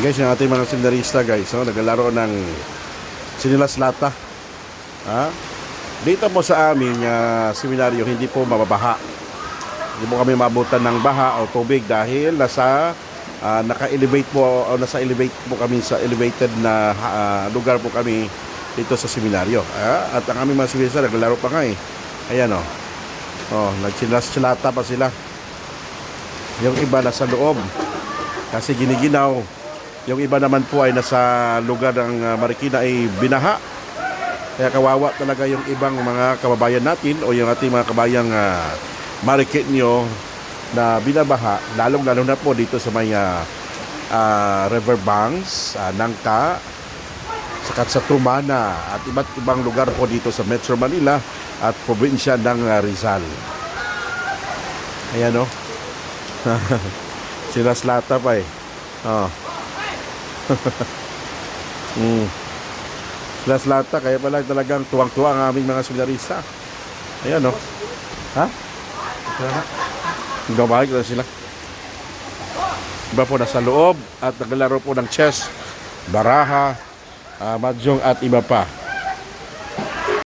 Guys, yung ating mga senderista guys, no, naglalaro ng sinilas lata. Ha? Dito po sa amin uh, seminaryo hindi po mababaha. Hindi po kami mabutan ng baha o tubig dahil nasa ah, naka-elevate po o nasa elevate po kami sa elevated na ah, lugar po kami dito sa seminaryo. Ah, at ang aming mga senderista naglalaro pa nga eh. Ayan oh. Oh, nagsilas-silata pa sila. Yung iba nasa loob kasi giniginaw. Yung iba naman po ay nasa lugar ng uh, Marikina ay binaha. Kaya kawawa talaga yung ibang mga kababayan natin o yung ating mga kabayang uh, Marikinyo na binabaha, lalong-lalo na po dito sa may uh, uh, river banks, uh, Nangka, sakat sa Tumana at iba't ibang lugar po dito sa Metro Manila at probinsya ng uh, Rizal. Ayan o. Sila slata pa eh. Oh. mm. Sila slata, kaya pala talagang tuwang-tuwa ang aming mga solidarista. Ayan o. Ha? Gabahig na sila. Iba po nasa loob at naglalaro po ng chess, baraha, ah, mahjong at iba pa.